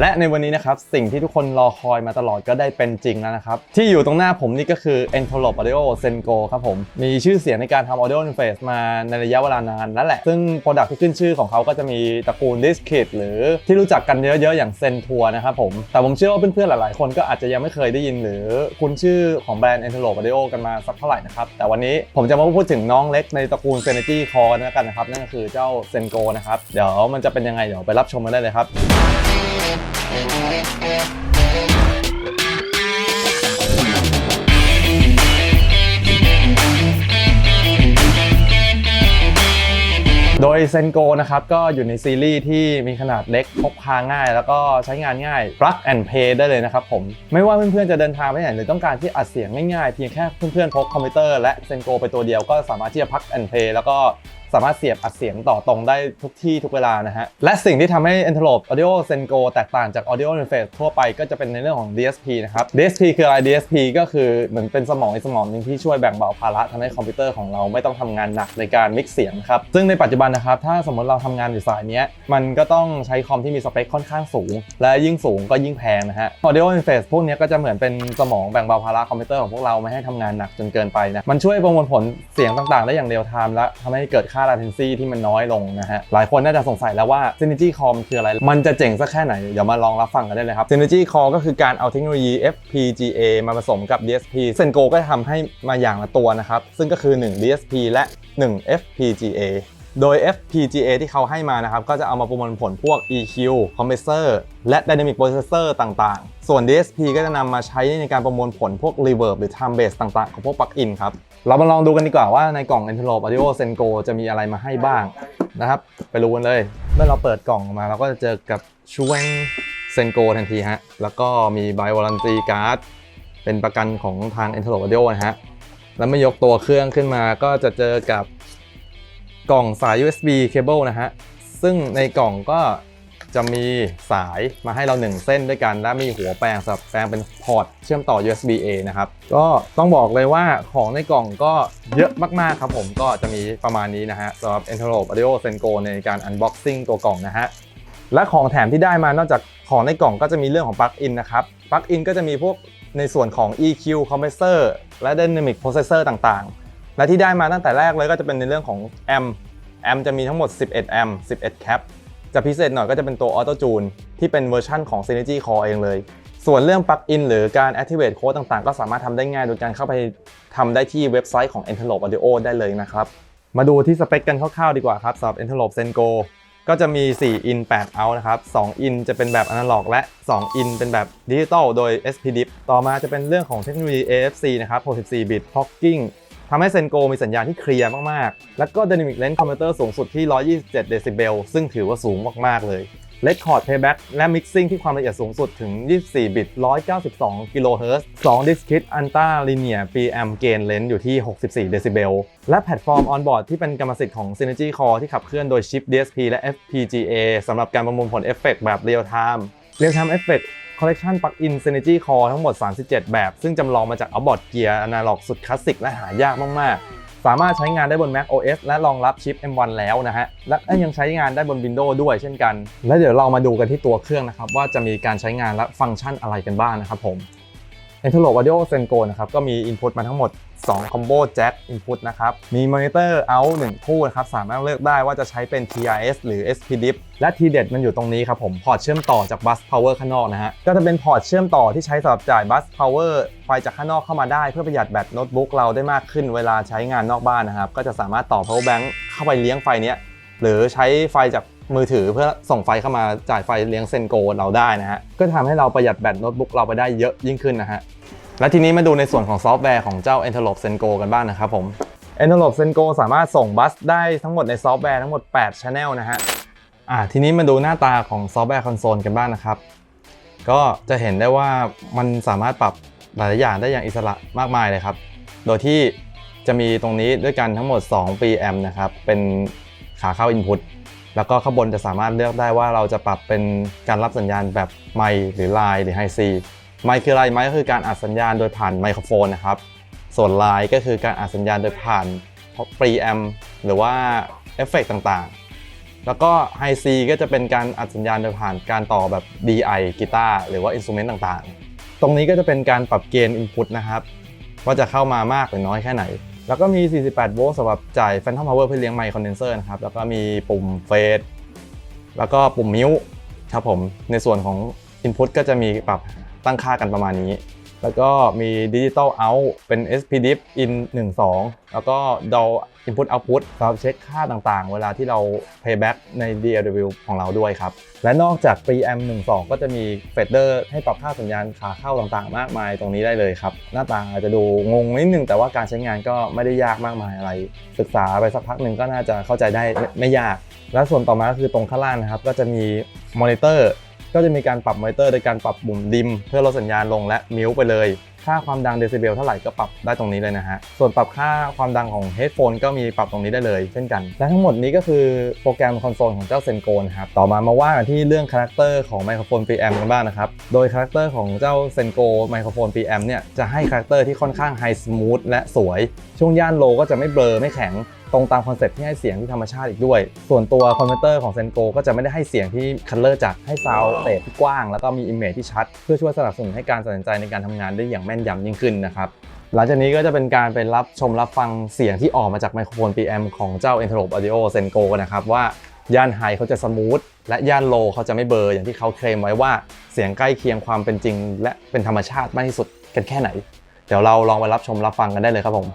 และในวันนี้นะครับสิ่งที่ทุกคนรอคอยมาตลอดก็ได้เป็นจริงแล้วนะครับ ที่อยู่ตรงหน้าผมนี่ก็คือ e n t o l o p Audio Senko ครับผม มีชื่อเสียงในการทำ audio interface มาในระยะเวลานานนั่นแหละ ซึ่ง Product ที่ขึ้นชื่อของเขาก็จะมีตระกูล Diskit หรือที่รู้จักกันเยอะๆ อย่าง Sentour นะครับผม แต่ผมเชื่อว่าเพื่อนๆหลายๆ คนก็อาจจะยังไม่เคยได้ยิน หรือคุ้นชื่อของแบรนด์ e n t o l o p Audio กันมาสักเท่าไหร่นะครับแต่วันนี้ผมจะมาพูดถึงน้องเล็กในตระกูล Synergy Core นกันนะครับนั่นก็คือเจ้า Senko นะครับเดี๋ยวมันจะเป็นยังไงเดี๋ยวไปรับชมกันได้เลยครับ โดยเซนโกนะครับก็อยู่ในซีรีส์ที่มีขนาดเล็กพกพาง่าย แล้วก็ใช้งานง่าย plug and play ได้เลยนะครับผมไม่ว่าเพื่อนๆจะเดินทางไปไหนหรือต้องการที่อัดเสียงง่ายๆ เพียงแค่เพื่อนๆพกคอมพิวเตอร์และเซนโกไปตัวเดียวก็สามารถที่จะ plug and play แล้วก็สามารถเสียบอัดเสียงต่อตรงได้ทุกที่ทุกเวลานะฮะ และสิ่งที่ทำให้ e n t e l o p Audio Senko แตกต่างจาก Audio Interface ทั่วไปก็จะเป็นในเรื่องของ DSP นะครับ DSP คืออะไร DSP ก็คือเหมือนเป็นสมองอีกสมองหนึงที่ช่วยแบ่งเบาภาระทำให้คอมพิวเตอร์ของเราไม่ต้องทำงานหนักในการมิกเสียงครับ ซึ่งในปัจจุบันนะครับถ้าสมมติเราทำงานอยู่สายนี้มันก็ต้องใช้คอมที่มีสเปคค่อนข้างสูง และยิ่งสูงก็ยิ่งแพงนะฮะ Audio Interface พวกนี้ก็จะเหมือนเป็นสมองแบ่งเบาภาระคอมพิวเตอร์ของพวกเราไม่ให้ทำงานหนักจนเกินไปนะมันช่วยประมวลผลเสียงต่างๆ ได้อย่างเรียลไทม์และทำให้เกิดค่า latency ที่มันน้อยลงนะฮะหลายคนน่าจะสงสัยแล้วว่า Synergy Core มันคืออะไร มันจะเจ๋งสักแค่ไหนเดี๋ยวมาลองรับฟังกันได้เลยครับ Synergy Core ก็คือการเอาเทคโนโลยี FPGA มาผสมกับ DSP Senko ก็จะทำให้มาอย่างละตัวนะครับซึ่งก็คือ 1 DSP และ 1 FPGA โดย FPGA ที่เขาให้มานะครับ ก็จะเอามาประมวลผลพวก EQ Compressor และ Dynamic Processor ต่างๆ ส่วน DSP ก็จะนำมาใช้ในการประมวลผลพวก Reverb หรือ Time Base ต่างๆ ของพวก Plugin ครับ เรามาลองดูกันดีกว่าว่าในกล่อง e n t e l o p Audio Senko จะมีอะไรมาให้บ้างนะครับ ไปรู้กันเลย เมื่อเราเปิดกล่องออกมาเราก็จะเจอกับชวงเซนโกทันทีฮะ แล้วก็มี By Warranty Card เป็นประกันของทาง e n t e l o p Audio นะฮะ แล้วไม่ยกตัวเครื่องขึ้นมาก็จะเจอกับ กล่องสาย USB cable นะฮะ ซึ่งในกล่องก็จะมีสายมาให้เรา 1 เส้นด้วยกัน และมีหัวแปลงสำหรับแปลงเป็นพอร์ตเชื่อมต่อ USB A นะครับ ก็ต้องบอกเลยว่าของในกล่องก็เยอะมาก ๆ ครับผมก็จะมีประมาณนี้นะฮะสำหรับ e n t e l o p Audio Senko ในการ unboxing ตัวกล่องนะฮะ และของแถมที่ได้มานอกจากของในกล่องก็จะมีเรื่องของปลั๊กอินนะครับปลั๊กอินก็จะมีพวกในส่วนของ EQ Compressor และ Dynamic Processor ต่างๆ และที่ได้มาตั้งแต่แรกเลยก็จะเป็นในเรื่องของแอมแอมจะมีทั้งหมด 11 แอม 11 แคป จะพิเศษหน่อยก็จะเป็นตัว Auto Tune ที่เป็นเวอร์ชั่นของ Synergy Core เองเลย ส่วนเรื่องปลั๊กอินหรือการ activate code ต่างๆ ก็สามารถทำได้ง่ายโดยการเข้าไปทำได้ที่เว็บไซต์ของ e n t e l o p Audio ได้เลยนะครับ มาดูที่สเปคกันคร่าวๆดีกว่าครับสำหรับ e n t e l o p Senko ก็จะมี4 in 8 out นะครับ2 in จะเป็นแบบอนาล็อก และ2 in เป็นแบบดิจิตอลโดย SPDIF ต่อมาจะเป็นเรื่องของเทคโนโลยี AFC นะครับ 64 bit clocking ทำให้เซนโกมีสัญญาณที่เคลียร์มาก ๆ แล้วก็ Dynamic Range Converter สูงสุดที่ 127 เดซิเบล ซึ่งถือว่าสูงมาก ๆ เลย Record Playback และ Mixing ที่ความละเอียดสูงสุดถึง 24 บิต 192 กิโลเฮิรตซ์2 Discrete Ultra Linear PM Gain Length อยู่ที่ 64 เดซิเบล และแพลตฟอร์ม On-board ที่เป็นกรรมสิทธิ์ของ Synergy Core ที่ขับเคลื่อนโดยชิป DSP และ FPGA สำหรับการประมวลผลเอฟเฟกต์แบบ Real Time Real Time Effect Collection Plugin Synergy Core ทั้งหมด 37 แบบ ซึ่งจำลองมาจากอัลบอร์ดเกียร์อนาล็อกสุดคลาสสิกและหายากมาก ๆ สามารถใช้งานได้บน Mac OS และรองรับชิป M1 แล้วนะฮะ และยังใช้งานได้บน Windows ด้วยเช่นกัน และเดี๋ยวเรามาดูกันที่ตัวเครื่องนะครับ ว่าจะมีการใช้งานและฟังก์ชันอะไรกันบ้างนะครับผม e n t e l o p Audio Senko นะครับก็มี Input มาทั้งหมด 2 Combo Jack Input นะครับ มี Monitor Out 1 คู่นะครับ สามารถเลือกได้ว่าจะใช้เป็น TRS หรือ SPDIF และทีเด็ดมันอยู่ตรงนี้ครับผม พอร์ตเชื่อมต่อจาก Bus Power ข้างนอกนะฮะ ก็จะเป็นพอร์ตเชื่อมต่อที่ใช้สำหรับจ่าย Bus Power ไฟจากข้างนอกเข้ามาได้เพื่อประหยัดแบตโน้ตบุ๊กเราได้มากขึ้นเวลาใช้งานนอกบ้านนะครับ ก็จะสามารถต่อ power bank เข้าไปเลี้ยงไฟเนี้ยหรือใช้ไฟจากมือถือเพื่อส่งไฟเข้ามาจ่ายไฟเลี้ยงเซนโกเราได้นะฮะ ก็ทำให้เราประหยัดแบตโน้ตบุ๊กเราไปได้เยอะยิ่งขึ้นนะฮะ และทีนี้มาดูในส่วนของซอฟต์แวร์ของเจ้า e n t e l o p Senko กันบ้างนะครับผม e n t e l o p Senko สามารถส่งบัสได้ทั้งหมดในซอฟต์แวร์ทั้งหมด 8 Channel นะฮะอ่าทีนี้มาดูหน้าตาของซอฟต์แวร์คอนโซลกันบ้างนะครับ ก็จะเห็นได้ว่ามันสามารถปรับหลายอย่างได้อย่างอิสระมากมายเลยครับ โดยที่จะมีตรงนี้ด้วยกันทั้งหมด 2 PM นะครับ เป็นขาเข้า input แล้วก็ข้างบนจะสามารถเลือกได้ว่าเราจะปรับเป็นการรับสัญญาณแบบไมค์หรือไลน์หรือไฮซี ไมค์คืออะไรไมค์ก็คือการอัดสัญญาณโดยผ่านไมโครโฟนนะครับ ส่วนไลน์ก็คือการอัดสัญญาณโดยผ่าน preamp หรือว่าเอฟเฟกต่างๆ แล้วก็ไฮซีก็จะเป็นการอัดสัญญาณโดยผ่านการต่อแบบ DI กีตาร์หรือว่าอินสตูเมนต์ต่างๆ ตรงนี้ก็จะเป็นการปรับเกณฑ์ Input นะครับ ว่าจะเข้ามามากหรือน้อยแค่ไหน แล้วก็มี 48 โวลต์สำหรับจ่าย Phantom Power เพื่อเลี้ยงไมค์คอนเดนเซอร์นะครับ แล้วก็มีปุ่มเฟสแล้วก็ปุ่มมิวครับผม ในส่วนของ Input ก็จะมีปรับ ตั้งค่ากันประมาณนี้ แล้วก็มี Digital Out เป็น SPDIF in 1 2 แล้วก็ DAW Input Output สำหรับเช็คค่าต่างๆ เวลาที่เรา Playback ใน DAW ของเราด้วยครับ และนอกจาก Preamp 1 2 ก็จะมี Fader ให้ปรับค่าสัญญาณขาเข้าต่างๆ มากมายตรงนี้ได้เลยครับ หน้าตาอาจจะดูงงนิดนึง แต่ว่าการใช้งานก็ไม่ได้ยากมากมายอะไร ศึกษาไปสักพักหนึ่งก็น่าจะเข้าใจได้ไม่ไม่ยาก และส่วนต่อมาก็คือตรงข้างล่างนะครับก็จะมีมอนิเตอร์ ก็จะมีการปรับมอนิเตอร์โดยการปรับปุ่มดิม เพื่อลดสัญญาณลงและมิวไปเลย ค่าความดังเดซิเบลเท่าไหร่ก็ปรับได้ตรงนี้เลยนะฮะ ส่วนปรับค่าความดังของเฮดโฟนก็มีปรับตรงนี้ได้เลยเช่นกัน และทั้งหมดนี้ก็คือโปรแกรมคอนโซลของเจ้าเซนโกนะครับ ต่อมามาว่ากันที่เรื่องคาแรคเตอร์ของไมโครโฟน preamp กันบ้างนะครับ โดยคาแรคเตอร์ของเจ้าเซนโกไมโครโฟน preamp เนี่ยจะให้คาแรคเตอร์ที่ค่อนข้างไฮสมูทและสวย ช่วงย่านโลก็จะไม่เบลอไม่แข็ง ตรงตามคอนเซ็ปต์ที่ให้เสียงที่ธรรมชาติอีกด้วย ส่วนตัวคอมพิวเตอร์ของเซนโกก็จะไม่ได้ให้เสียงที่คัลเลอร์จัดให้ซาวด์เตที่กว้าง แล้วก็มีอิมเมจที่ชัด เพื่อช่วยสนับสนุนให้การตัดสินใจในการทำงานได้อย่างแม่นยำยิ่งขึ้นนะครับหลังจากนี้ก็จะเป็นการไปรับชมรับฟังเสียงที่ออกมาจากไมโครโฟน PM ของเจ้า e n t e r o p e Audio Senko นนะครับว่าย่านไฮเขาจะสมูทและย่านโลเขาจะไม่เบอร์อย่างที่เขาเคลมไว้ว่าเสียงใกล้เคียงความเป็นจริง และเป็นธรรมชาติมากที่สุดกันแค่ไหน เดี๋ยวเราลองไปรับชมรับฟังกันได้เลยครับผม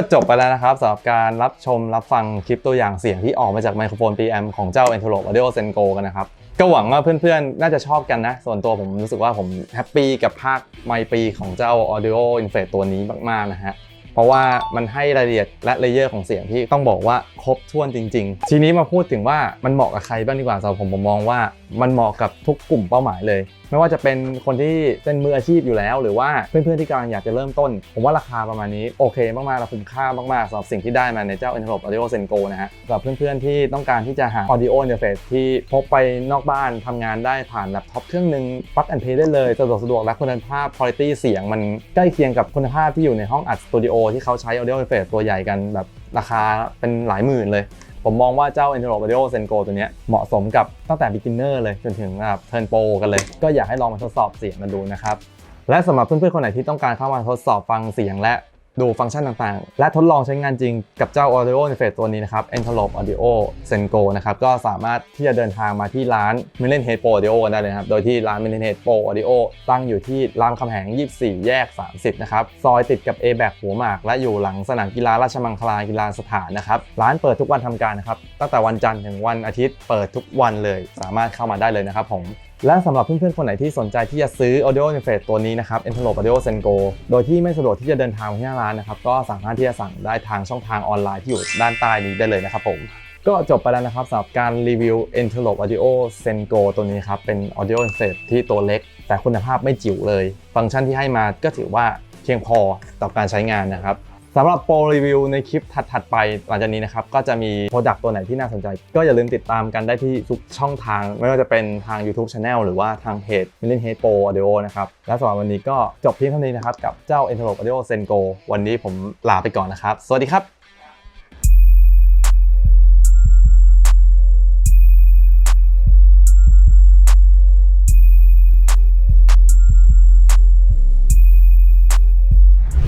ก็จบไปแล้วนะครับสำหรับการรับชมรับฟังคลิปตัวอย่างเสียงที่ออกมาจากไมโครโฟน PM ของเจ้า e n t e r o p e Audio Senko กันนะครับ ก็หวังว่าเพื่อนๆ น่าจะชอบกันนะ ส่วนตัวผมรู้สึกว่าผมแฮปปี้กับภาคไมปีของเจ้า Audio Interface ตัวนี้มากๆนะฮะเพราะว่ามันให้รายละเอียดและเลเยอร์ของเสียงที่ต้องบอกว่าครบถ้วนจริง ๆ ทีนี้มาพูดถึงว่ามันเหมาะกับใครบ้างดีกว่าสำหรับผมผมมองว่ามันเหมาะกับทุกกลุ่มเป้าหมายเลย ไม่ว่าจะเป็นคนที่เป็นมืออาชีพอยู่แล้ว หรือว่าเพื่อนๆที่กำลังอยากจะเริ่มต้น ผมว่าราคาประมาณนี้โอเคมากๆและคุ้มค่ามากๆสำหรับสิ่งที่ได้มาในเจ้า e n t e r o p e Audio Senko นะฮะสำหรับเพื่อนๆที่ต้องการที่จะหา Audio Interface ที่พกไปนอกบ้านทำงานได้ผ่านแล็ปท็อปเครื่องหนึ่ง plug and play ได้เลยสะดวกสะดวกและคุณภาพ quality เสียงมันใกล้เคียงกับคุณภาพที่อยู่ในห้องอัดสตูดิโอที่เขาใช้ Audio Interface ตัวใหญ่กันแบบราคาเป็นหลายหมื่นเลย ผมมองว่าเจ้า e n t e r o p Audio Senko ตัวนี้เหมาะสมกับตั้งแต่ beginner เลยจนถึงแบบ turn pro กันเลย ก็อยากให้ลองมาทดสอบเสียงกันดูนะครับ และสำหรับเพื่อนๆคนไหนที่ต้องการเข้ามาทดสอบฟังเสียงและ ดูฟังก์ชันต่างๆ และทดลองใช้งานจริงกับเจ้า Audio Interface ตัวนี้นะครับ e n t e r o p Audio Senko นะครับ ก็สามารถที่จะเดินทางมาที่ร้าน m i l l e n Head Pro Audio ได้เลยนะครับ โดยที่ร้าน m i l l e n Head Pro Audio ตั้งอยู่ที่รามคำแหง 24 แยก 30 นะครับ ซอยติดกับ a b a c หัวหมาก และอยู่หลังสนามกีฬาราชมังคลากีฬาสถานนะครับ ร้านเปิดทุกวันทำการนะครับ ตั้งแต่วันจันทร์ถึงวันอาทิตย์เปิดทุกวันเลย สามารถเข้ามาได้เลยนะครับผม และสำหรับเพื่อนๆ คนไหนที่สนใจที่จะซื้อ Audio Interface ตัวนี้นะครับ e n t e l o p e Audio Senko โดยที่ไม่สะดวกที่จะเดินทางไปที่หน้าร้านนะครับ ก็สามารถที่จะสั่งได้ทางช่องทางออนไลน์ที่อยู่ด้านใต้นี้ได้เลยนะครับผม ก็จบไปแล้วนะครับสำหรับการรีวิว e n t e l o p e Audio Senko ตัวนี้ครับ เป็น Audio Interface ที่ตัวเล็ก แต่คุณภาพไม่จิ๋วเลย ฟังก์ชันที่ให้มาก็ถือว่าเพียงพอต่อการใช้งานนะครับ สำหรับโปรรีวิวในคลิปถัดๆไปหลังจากนี้นะครับ ก็จะมีโปรดักต์ตัวไหนที่น่าสนใจ ก็อย่าลืมติดตามกันได้ที่ทุกช่องทาง ไม่ว่าจะเป็นทาง YouTube Channel หรือว่าทางเพจ m i l l i n Head Pro Audio นะครับ และสำหรับวันนี้ก็จบเพียงเท่านี้นะครับ กับเจ้า e n t e r o p Audio Sengo วันนี้ผมลาไปก่อนนะครับ สวัสดีครับ